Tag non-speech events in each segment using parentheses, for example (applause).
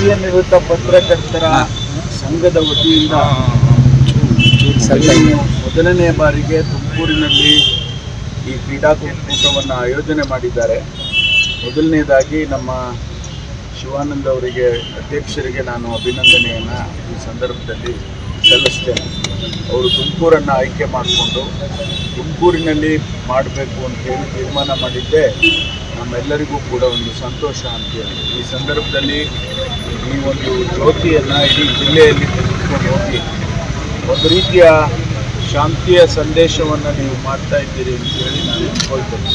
ಕಾರ್ಯನಿರತ ಪತ್ರಕರ್ತರ ಸಂಘದ ವತಿಯಿಂದ ಮೊದಲನೇ ಬಾರಿಗೆ ತುಮಕೂರಿನಲ್ಲಿ ಈ ಕ್ರೀಡಾಕೂಟವನ್ನು ಆಯೋಜನೆ ಮಾಡಿದ್ದಾರೆ. ಮೊದಲನೇದಾಗಿ ನಮ್ಮ ಶಿವಾನಂದ ಅವರಿಗೆ ಅಧ್ಯಕ್ಷರಿಗೆ ನಾನು ಅಭಿನಂದನೆಯನ್ನು ಈ ಸಂದರ್ಭದಲ್ಲಿ ಸಲ್ಲಿಸ್ತೇನೆ. ಅವರು ತುಮಕೂರನ್ನು ಆಯ್ಕೆ ಮಾಡಿಕೊಂಡು ತುಮಕೂರಿನಲ್ಲಿ ಮಾಡಬೇಕು ಅಂತ ಹೇಳಿ ತೀರ್ಮಾನ ಮಾಡಿದ್ದೆ. ನಮ್ಮೆಲ್ಲರಿಗೂ ಕೂಡ ಒಂದು ಸಂತೋಷ ಅಂತ ಈ ಸಂದರ್ಭದಲ್ಲಿ ಈ ಒಂದು ಜ್ಯೋತಿಯನ್ನು ಇಡೀ ಜಿಲ್ಲೆಯಲ್ಲಿ ತೆಗೆದುಕೊಂಡು ಹೋಗಿ, ಒಂದು ರೀತಿಯ ಶಾಂತಿಯ ಸಂದೇಶವನ್ನು ನೀವು ಮಾಡ್ತಾ ಇದ್ದೀರಿ ಅಂತ ಹೇಳಿ ನಾನು ಅಂದ್ಕೊಳ್ತೇನೆ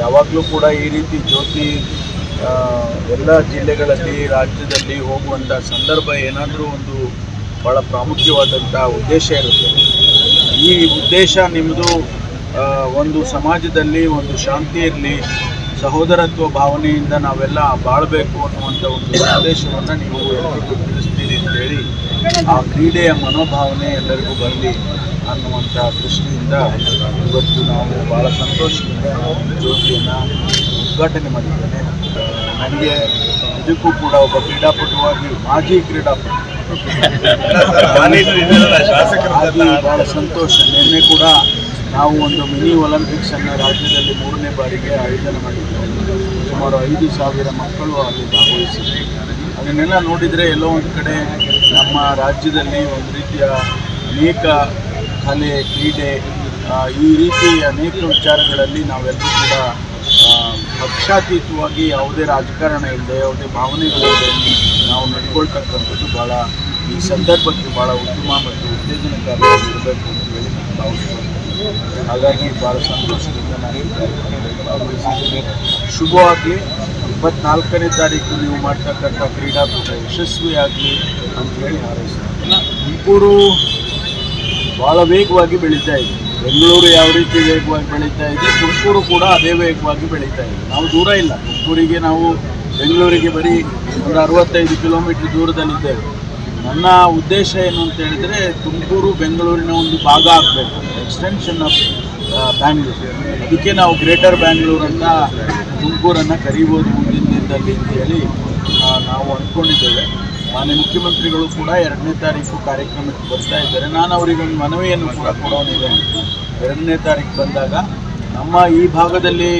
ಯಾವಾಗಲೂ ಕೂಡ ಈ ರೀತಿ ಜ್ಯೋತಿ ಎಲ್ಲ ಜಿಲ್ಲೆಗಳಲ್ಲಿ, ರಾಜ್ಯದಲ್ಲಿ ಹೋಗುವಂಥ ಸಂದರ್ಭ ಏನಾದರೂ ಒಂದು ಭಾಳ ಪ್ರಾಮುಖ್ಯವಾದಂಥ ಉದ್ದೇಶ ಇರುತ್ತೆ. ಈ ಉದ್ದೇಶ ನಿಮ್ಮದು ಒಂದು ಸಮಾಜದಲ್ಲಿ ಒಂದು ಶಾಂತಿ ಇರಲಿ ಸಹೋದರತ್ವ ಭಾವನೆಯಿಂದ ನಾವೆಲ್ಲ ಬಾಳಬೇಕು ಅನ್ನುವಂಥ ಒಂದು ಸಂದೇಶವನ್ನು ನೀವು ಎಲ್ಲರಿಗೂ ತಿಳಿಸ್ತೀರಿ ಅಂತೇಳಿ ಆ ಕ್ರೀಡೆಯ ಮನೋಭಾವನೆ ಎಲ್ಲರಿಗೂ ಬರಲಿ ಅನ್ನುವಂಥ ದೃಷ್ಟಿಯಿಂದ ಇವತ್ತು ನಾವು ಭಾಳ ಸಂತೋಷದಿಂದ ಜ್ಯೋತಿಯನ್ನು ಉದ್ಘಾಟನೆ ಮಾಡಿದ್ದೇನೆ. ನನಗೆ ಇದಕ್ಕೂ ಕೂಡ ಒಬ್ಬ ಕ್ರೀಡಾಪಟುವಾಗಿ ಮಾಜಿ ಕ್ರೀಡಾಪಟು (laughs) ಭಾಳ ಸಂತೋಷ. ನಿನ್ನೆ ಕೂಡ ನಾವು ಒಂದು ಮಿನಿ ಒಲಿಂಪಿಕ್ಸನ್ನು ರಾಜ್ಯದಲ್ಲಿ ಮೂರನೇ ಬಾರಿಗೆ ಆಯೋಜನೆ ಮಾಡಿದ್ದೇವೆ. ಸುಮಾರು ಐದು ಸಾವಿರ ಮಕ್ಕಳು ಅಲ್ಲಿ ಭಾಗವಹಿಸಿದ್ದೆ ಅದನ್ನೆಲ್ಲ ನೋಡಿದರೆ ಎಲ್ಲೋ ಒಂದು ಕಡೆ ನಮ್ಮ ರಾಜ್ಯದಲ್ಲಿ ಒಂದು ರೀತಿಯ ಅನೇಕ ಕಲೆ, ಕ್ರೀಡೆ ಈ ರೀತಿ ಅನೇಕ ವಿಚಾರಗಳಲ್ಲಿ ನಾವೆಲ್ಲರೂ ಕೂಡ ಪಕ್ಷಾತೀತವಾಗಿ ಯಾವುದೇ ರಾಜಕಾರಣ ಇಲ್ಲದೆ, ಯಾವುದೇ ಭಾವನೆಗಳಿಲ್ಲದೆ ನಾವು ನಡ್ಕೊಳ್ತಕ್ಕಂಥದ್ದು ಭಾಳ ಈ ಸಂದರ್ಭಕ್ಕೆ ಭಾಳ ಉತ್ತಮ ಮತ್ತು ಉತ್ತೇಜನಕಾರಿಯಾಗಿ ಇರಬೇಕು ಅಂತ ಹೇಳಿ ನಾನು ಭಾವಿಸ್ತೀನಿ. ಹಾಗಾಗಿ ಭಾಳ ಸಂತೋಷದಿಂದ ನಾನು ಭಾಗವಹಿಸಿದ್ದೀನಿ. ಶುಭವಾಗಲಿ ಇಪ್ಪತ್ನಾಲ್ಕನೇ ತಾರೀಕು ನೀವು ಮಾಡ್ತಕ್ಕಂಥ ಕ್ರೀಡಾಕೂಟ ಯಶಸ್ವಿಯಾಗಲಿ ಅಂತ ಹೇಳಿ ಹಾರೈಸ್ತೀನಿ. ತುಮಕೂರು ಭಾಳ ವೇಗವಾಗಿ ಬೆಳೀತಾ ಇದೆ ಬೆಂಗಳೂರು ಯಾವ ರೀತಿ ವೇಗವಾಗಿ ಬೆಳೀತಾ ಇದೆ, ತುಮಕೂರು ಕೂಡ ಅದೇ ವೇಗವಾಗಿ ಬೆಳೀತಾ ಇದೆ. ನಾವು ದೂರ ಇಲ್ಲ. ತುಮಕೂರಿಗೆ ನಾವು ಬೆಂಗಳೂರಿಗೆ ಬರೀ ಒಂದು ಅರವತ್ತೈದು ಕಿಲೋಮೀಟ್ರ್ ದೂರದಲ್ಲಿದ್ದೇವೆ. ನನ್ನ ಉದ್ದೇಶ ಏನು ಅಂತ ಹೇಳಿದರೆ ತುಮಕೂರು, ಬೆಂಗಳೂರಿನ ಒಂದು ಭಾಗ ಆಗಬೇಕು ಎಕ್ಸ್ಟೆನ್ಷನ್ ಆಫ್ ಬ್ಯಾಂಗ್ಳೂರು ಅದಕ್ಕೆ ನಾವು ಗ್ರೇಟರ್ ಬ್ಯಾಂಗ್ಳೂರ್ ಅಂತ ತುಮಕೂರನ್ನು ಕರೀಬಹುದು ಮುಂದಿನ ದಿನದಲ್ಲಿ ಅಂತೇಳಿ ನಾವು ಅಂದ್ಕೊಂಡಿದ್ದೇವೆ ಮಾನ್ಯ ಮುಖ್ಯಮಂತ್ರಿಗಳು ಕೂಡ ಎರಡನೇ ತಾರೀಕು ಕಾರ್ಯಕ್ರಮಕ್ಕೆ ಬರ್ತಾ ಇದ್ದಾರೆ. ನಾನು ಅವರಿಗೆ ಒಂದು ಮನವಿಯನ್ನು ಕೂಡ ಕೊಡೋನಿದ್ದೇನೆ ಎರಡನೇ ತಾರೀಕು ಬಂದಾಗ ನಮ್ಮ ಈ ಭಾಗದಲ್ಲಿ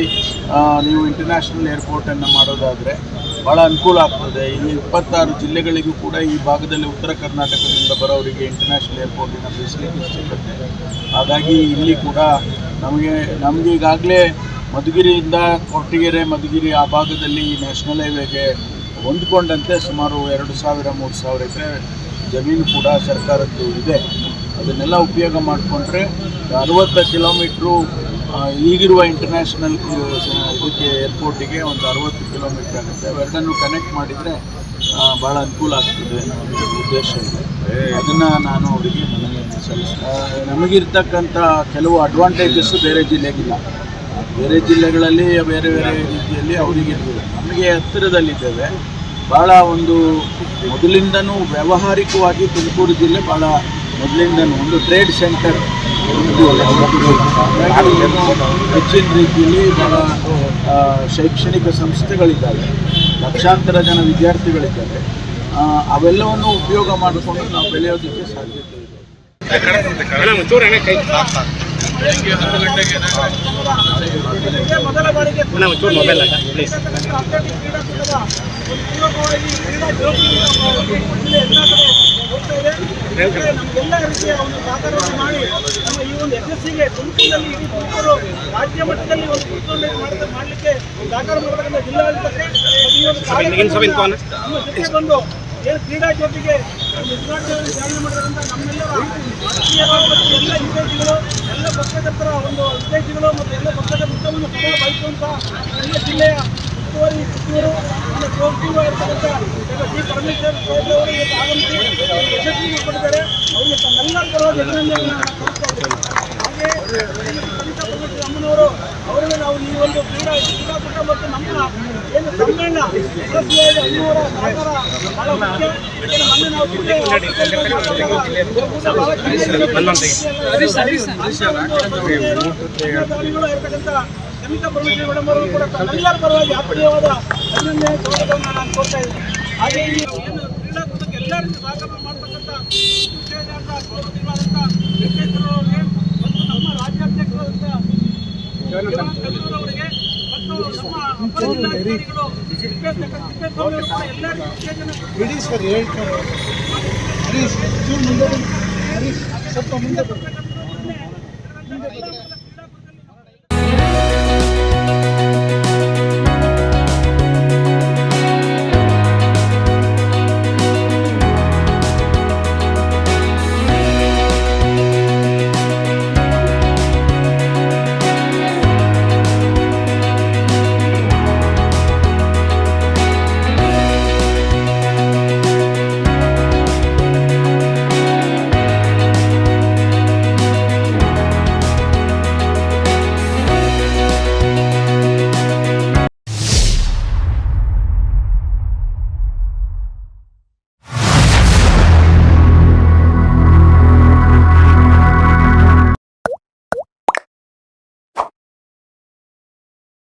ನೀವು ಇಂಟರ್ನ್ಯಾಷನಲ್ ಏರ್ಪೋರ್ಟನ್ನು ಮಾಡೋದಾದರೆ ಭಾಳ ಅನುಕೂಲ ಆಗ್ತದೆ. ಈ ಇಪ್ಪತ್ತಾರು ಜಿಲ್ಲೆಗಳಿಗೂ ಕೂಡ ಈ ಭಾಗದಲ್ಲಿ ಉತ್ತರ ಕರ್ನಾಟಕದಿಂದ ಬರೋರಿಗೆ ಇಂಟರ್ನ್ಯಾಷನಲ್ ಏರ್ಪೋರ್ಟಿನ ಫೆಸಿಲಿಟೀಸ್ ಸಿಗುತ್ತೆ. ಹಾಗಾಗಿ ಇಲ್ಲಿ ಕೂಡ ನಮಗೆ ನಮಗೆ ಈಗಾಗಲೇ ಮಧುಗಿರಿಯಿಂದ ಕೊಟ್ಟಿಗೆರೆ ಮಧುಗಿರಿ ಆ ಭಾಗದಲ್ಲಿ ಈ ನ್ಯಾಷನಲ್ ಹೈವೇಗೆ ಹೊಂದ್ಕೊಂಡಂತೆ ಸುಮಾರು ಎರಡು ಸಾವಿರ, ಮೂರು ಸಾವಿರ ಎಕರೆ ಜಮೀನು ಕೂಡ ಸರ್ಕಾರದ್ದು ಇದೆ. ಅದನ್ನೆಲ್ಲ ಉಪಯೋಗ ಮಾಡಿಕೊಂಡ್ರೆ ಅರವತ್ತು ಕಿಲೋಮೀಟ್ರು ಈಗಿರುವ ಇಂಟರ್ನ್ಯಾಷನಲ್ ಇದಕ್ಕೆ ಏರ್ಪೋರ್ಟಿಗೆ ಒಂದು ಅರವತ್ತು ಕಿಲೋಮೀಟರ್ ಆಗುತ್ತೆ. ಎರಡನ್ನು ಕನೆಕ್ಟ್ ಮಾಡಿದರೆ ಭಾಳ ಅನುಕೂಲ ಆಗ್ತದೆ ಅನ್ನೋ ಉದ್ದೇಶ ಇದೆ. ಅದನ್ನು ನಾನು ಅವರಿಗೆ ಮನವಿಯನ್ನು ಸಲ್ಲಿಸ್ತೀನಿ ನಮಗಿರ್ತಕ್ಕಂಥ ಕೆಲವು ಅಡ್ವಾಂಟೇಜಸ್ಸು ಬೇರೆ ಜಿಲ್ಲೆಗಿಲ್ಲ. ಬೇರೆ ಜಿಲ್ಲೆಗಳಲ್ಲಿ ಬೇರೆ ಬೇರೆ ರೀತಿಯಲ್ಲಿ ಅವರಿಗೆ ಇರ್ತದೆ ನಮಗೆ ಹತ್ತಿರದಲ್ಲಿದ್ದೇವೆ. ಭಾಳ ಒಂದು ಮೊದಲಿಂದನೂ ವ್ಯಾವಹಾರಿಕವಾಗಿ ತುಮಕೂರು ಜಿಲ್ಲೆ ಭಾಳ ಮೊದಲಿಂದನೂ ಒಂದು ಟ್ರೇಡ್ ಸೆಂಟರ್ ಹೆಚ್ಚಿನ ರೀತಿಯಲ್ಲಿ ಬಹಳ ಶೈಕ್ಷಣಿಕ ಸಂಸ್ಥೆಗಳಿದ್ದಾವೆ, ಲಕ್ಷಾಂತರ ಜನ ವಿದ್ಯಾರ್ಥಿಗಳಿದ್ದಾರೆ. ಅವೆಲ್ಲವನ್ನು ಉಪಯೋಗ ಮಾಡಿಕೊಂಡು ನಾವು ಬೆಳೆಯೋದಕ್ಕೆ ಸಾಧ್ಯತೆ ಇದೆ. ಮೊದಲ ಬಾರಿಗೆ ನಮಗೆಲ್ಲ ರೀತಿಯ ಒಂದು ಸಹಕಾರವನ್ನು ಮಾಡಿ ನಮ್ಮ ಈ ಒಂದು ಯಶಸ್ಸಿಗೆ ತುಮಕೂರಿನಲ್ಲಿ ಇಡೀ ತುಮಕೂರು ರಾಜ್ಯ ಮಟ್ಟದಲ್ಲಿ ಒಂದು ಮಾಡಿದ ಮಾಡಲಿಕ್ಕೆ ಸಹಕಾರ ಮಾಡತಕ್ಕಂಥ ಜಿಲ್ಲಾಡಳಿತಕ್ಕೆ ನಮ್ಮ ಜೊತೆ ಬಂದು ಏನು ಕ್ರೀಡಾ ಜೊತೆಗೆ ಉದ್ಘಾಟನೆಯನ್ನು ಚಾಲನೆ ಮಾಡಿದಂಥ ನಮ್ಮೆಲ್ಲರ ಎಲ್ಲ ಯುವತಿಗಳು ಎಲ್ಲ ಪತ್ರಕರ್ತರ ಒಂದು ಉದ್ದೇಶಗಳು ಮತ್ತು ಎಲ್ಲ ಪಕ್ಷದ ಮುಖ್ಯವನ್ನು ಸದಾ ಬಯಸುವಂಥ ಎಲ್ಲ ಜಿಲ್ಲೆಯ ಉಸ್ತುವಾರಿ ಸಚಿವರು ಆಗಿರ್ತಕ್ಕಂಥ ಡಿ ಪರಮೇಶ್ವರ್ ಸ್ವಾಮಿ ಅವರು ಇವತ್ತು ಆಗಮಿಸಿ ಯಶಸ್ವಿಗೆ ಕೊಟ್ಟಿದ್ದಾರೆ ಅವರಿಗೆ ತಮ್ಮೆಲ್ಲರ ಪರವಾಗಿ ಅಭಿನಂದನೆಗಳನ್ನು. ಹಾಗೆ ಪರಮೇಶ್ವರ್ ಅಮ್ಮನವರು ಅವರಿಗೆ ನಾವು ಈ ಒಂದು ಕ್ರೀಡಾ ಕ್ರೀಡಾಕೂಟ ಮತ್ತು ನಮ್ಮ ಏನು ಸಮ್ಮೇಳನ ಯಶಸ್ವಿಯಾಗಿ ಅಮ್ಮನವರ ಸಹಕಾರ ಬಹಳ ಮುಖ್ಯ ಮೊನ್ನೆ ನಾವು ಇರ್ತಕ್ಕಂಥ ಕವಿತಾ ಪರಮೇಶ್ವರ್ ಮೇಡಮ್ ಅವರು ಕೂಡ ತಮ್ಮೆಲ್ಲರ ಪರವಾಗಿ ಆತ್ಮೀಯವಾದ ಸ್ವಾಗತವನ್ನು ನಾನು ಕೊಡ್ತಾ ಹಾಗೆ ಏನು ಕ್ರೀಡಾಕೂಟಕ್ಕೆ ಎಲ್ಲರಿಗೂ ಸಹಕಾರ ಮಾಡ್ತಕ್ಕಂಥ ವಿಶೇಷಾಂತ ಅಧಿಕಾರಿಗಳಾದಂಥ ವೆಂಕಟೇಶ್ವರ ಅವರಿಗೆ ಮತ್ತು ನಮ್ಮ ಮತ್ತು ನಮ್ಮ ವಿಶೇಷ ಸ್ವಲ್ಪ ಮುಂದೆ.